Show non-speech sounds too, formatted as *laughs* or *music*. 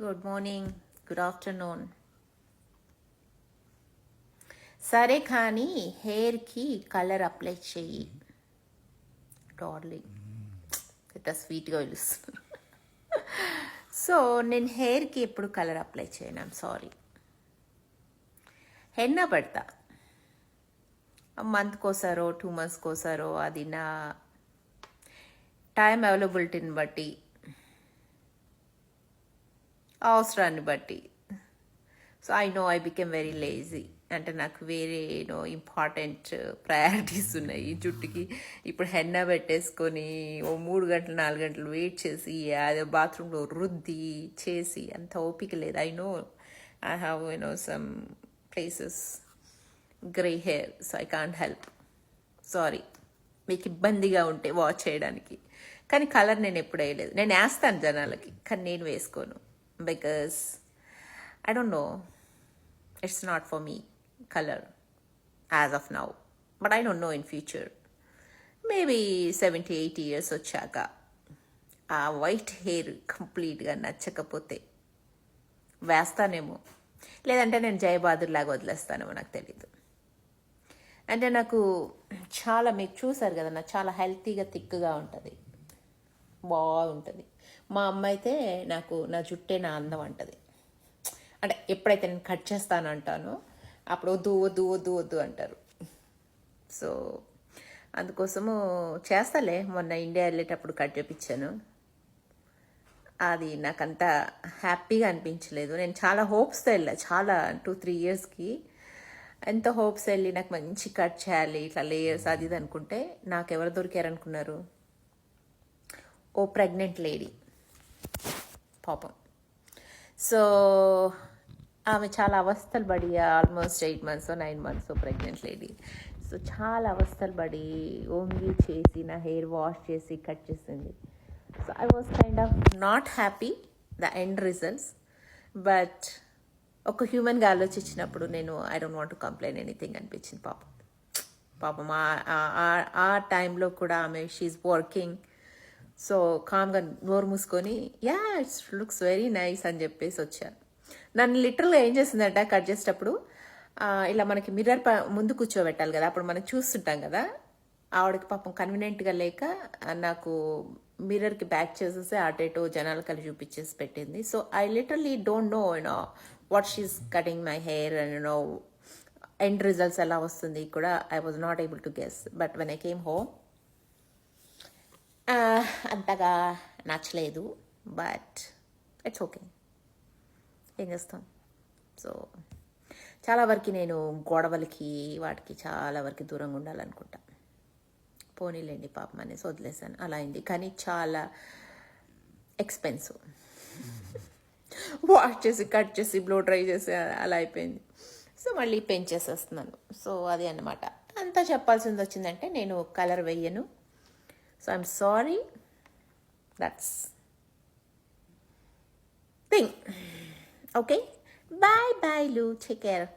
Good morning good afternoon సరే కానీ హెయిర్కి కలర్ అప్లై చెయ్యి. డార్లింగ్ ఇట్లా స్వీట్గా పిలుస్తుంది సో నేను హెయిర్కి ఎప్పుడు కలర్ అప్లై చేయను. ఐమ్ సారీ హెన్న మంత్ కోసారో టూ మంత్స్ కోసారో అది నా టైం అవైలబిలిటీని బట్టి అవసరాన్ని బట్టి. So I know I became very lazy అంటే నాకు వేరే ఏదో ఇంపార్టెంట్ ప్రయారిటీస్ ఉన్నాయి. ఈ జుట్టుకి ఇప్పుడు హెన్న పెట్టేసుకొని ఓ మూడు గంటలు నాలుగు గంటలు వెయిట్ చేసి అదే బాత్రూంలో రుద్ది చేసి అంత ఓపిక లేదు. I know I have you know some places grey hair so I can't help sorry మీకు ఇబ్బందిగా ఉంటే వాచ్ చేయడానికి. కానీ కలర్ నేను ఎప్పుడు వేయలేదు. నేను వేస్తాను జనాలకి కానీ నేను వేసుకోను. Because I don't know it's not for me colour as of now but I don't know in future maybe seventy eighty years వచ్చాక ఆ వైట్ హెయిర్ కంప్లీట్గా నచ్చకపోతే వేస్తానేమో. లేదంటే నేను జయబాదుర్ లాగా వదిలేస్తానేమో నాకు తెలీదు. అంటే నాకు చాలా మీకు చూసారు కదా నాకు చాలా హెల్తీగా థిక్గా ఉంటుంది. బాగుంటుంది. మా అమ్మ అయితే నాకు నా జుట్టే నా అందం అంటది. అంటే ఎప్పుడైతే నేను కట్ చేస్తాను అంటానో అప్పుడు వద్దు వద్దు వద్దు వద్దు అంటారు. సో అందుకోసము చేస్తాలే. మొన్న ఇండియా వెళ్ళేటప్పుడు కట్ చేపించాను. అది నాకంత హ్యాపీగా అనిపించలేదు. నేను చాలా హోప్స్తో వెళ్ళా. చాలా టూ త్రీ ఇయర్స్కి ఎంత హోప్స్ వెళ్ళి నాకు మంచి కట్ చేయాలి ఇట్లా లేయర్స్ అది ఇది అనుకుంటే నాకు ఎవరు దొరికారనుకున్నారు? ఓ ప్రెగ్నెంట్ లేడీ. పాపం. సో ఆమె చాలా అవస్థలు పడి almost eight months nine months pregnant lady so చాలా అవస్థలు పడి ఓన్లీ చేసి నా హెయిర్ వాష్ చేసి కట్ చేసింది. So I was kind of not happy the end results but ఒక హ్యూమన్గా ఆలోచించినప్పుడు నేను I don't want complain anything అనిపించింది పాపం. పాపం ఆ- ఆ- ఆ టైంలో కూడా ఆమె షీఈ్ వర్కింగ్ సో కామ్గా నోరు మూసుకొని yeah it's looks very nice అని చెప్పేసి వచ్చాను. నన్ను లిటరల్గా ఏం చేసిందంట కట్ చేసేటప్పుడు ఇలా మనకి మిర్రర్ ముందు కూర్చోబెట్టాలి కదా అప్పుడు మనం చూస్తుంటాం కదా ఆవిడకి పాపం కన్వీనియంట్గా లేక నాకు మిర్రర్కి బ్యాక్ చేసేసి అటు జనాలు కలిసి చూపించేసి పెట్టింది. So I literally don't know you know what she's cutting my hair and you know end results ఎలా వస్తుంది కూడా I was not able to guess. But when I came home అంతగా నచ్చలేదు బట్ ఇట్స్ ఓకే ఏం చేస్తాం? So చాలా వరకు నేను గొడవలకి వాటికి చాలా వరకు దూరంగా ఉండాలనుకుంటా. పోనీలేండి పాపం అనేసి వదిలేసాను అలా అయింది. కానీ చాలా ఎక్స్పెన్సివ్ వాష్ *laughs* చేసి కట్ చేసి బ్లో డ్రై చేసి అలా అయిపోయింది. సో మళ్ళీ పెంచేసేస్తున్నాను. సో అది అన్నమాట. అంతా చెప్పాల్సింది వచ్చిందంటే నేను కలర్ వెయ్యను So I'm sorry. That's thing. Okay? Bye bye, Lou. Take care.